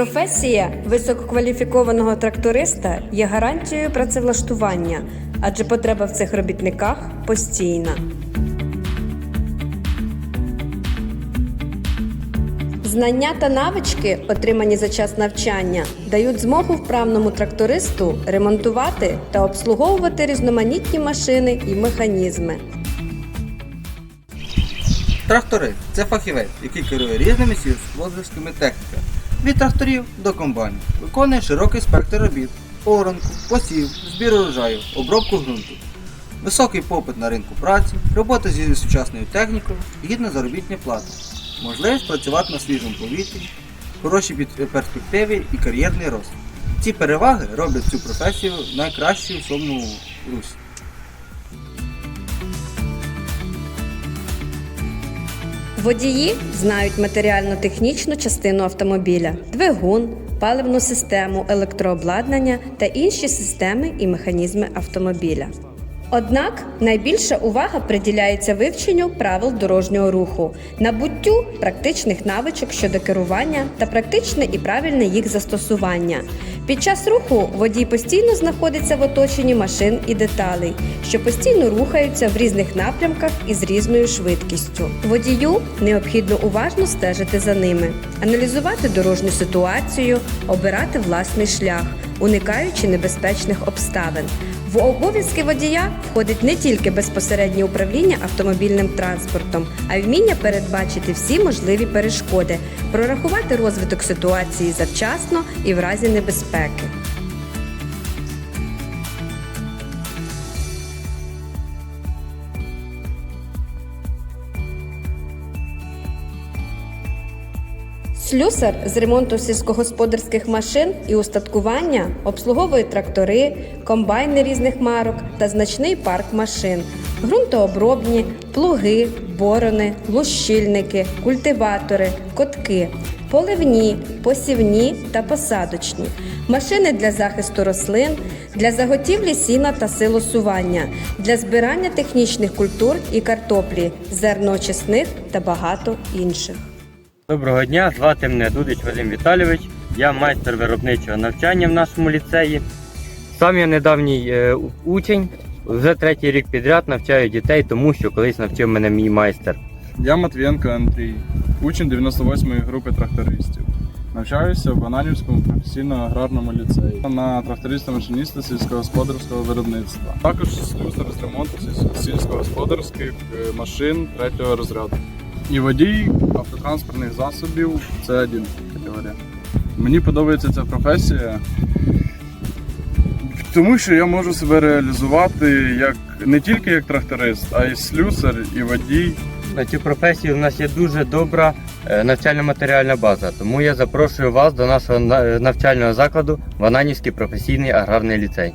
Професія висококваліфікованого тракториста є гарантією працевлаштування, адже потреба в цих робітниках постійна. Знання та навички, отримані за час навчання, дають змогу вправному трактористу ремонтувати та обслуговувати різноманітні машини і механізми. Трактори це фахівець, який керує різними сільськогосподарськими техніками. Від тракторів до комбайнів. Виконує широкий спектр робіт, оранку, посів, збір урожаю, обробку ґрунту. Високий попит на ринку праці, робота зі сучасною технікою, гідна заробітня плата, можливість працювати на свіжому повітрі, хороші перспективи і кар'єрний рост. Ці переваги роблять цю професію найкращою в всьому Русі. Водії знають матеріально-технічну частину автомобіля, двигун, паливну систему, електрообладнання та інші системи і механізми автомобіля. Однак найбільша увага приділяється вивченню правил дорожнього руху, набуттю практичних навичок щодо керування та практичне і правильне їх застосування. Під час руху водій постійно знаходиться в оточенні машин і деталей, що постійно рухаються в різних напрямках і з різною швидкістю. Водію необхідно уважно стежити за ними, аналізувати дорожню ситуацію, обирати власний шлях, уникаючи небезпечних обставин. В обов'язки водія входить не тільки безпосереднє управління автомобільним транспортом, а й вміння передбачити всі можливі перешкоди, прорахувати розвиток ситуації завчасно і в разі небезпеки. Слюсар з ремонту сільськогосподарських машин і устаткування обслуговує трактори, комбайни різних марок та значний парк машин, ґрунтообробні, плуги, борони, лущильники, культиватори, котки, поливні, посівні та посадочні, машини для захисту рослин, для заготівлі сіна та силосування, для збирання технічних культур і картоплі, зерноочисних та багато інших. Доброго дня, звати мене Дудич Вадим Віталійович. Я майстер виробничого навчання в нашому ліцеї. Сам я недавній е, учень, вже третій рік підряд навчаю дітей, тому що колись навчив мене мій майстер. Я Матвієнко Андрій, учень 98-ї групи трактористів. Навчаюся в Бананівському професійно-аграрному ліцеї на тракториста-машиніста сільськогосподарського виробництва. Також слюсар з ремонту сільськогосподарських е, машин третього розряду. І водій автотранспортних засобів це один категорія. Мені подобається ця професія, тому що я можу себе реалізувати як не тільки як тракторист, а й слюсар, і водій. На цю професію в нас є дуже добра е, навчально-матеріальна база, тому я запрошую вас до нашого навчального закладу Вананівський професійний аграрний ліцей.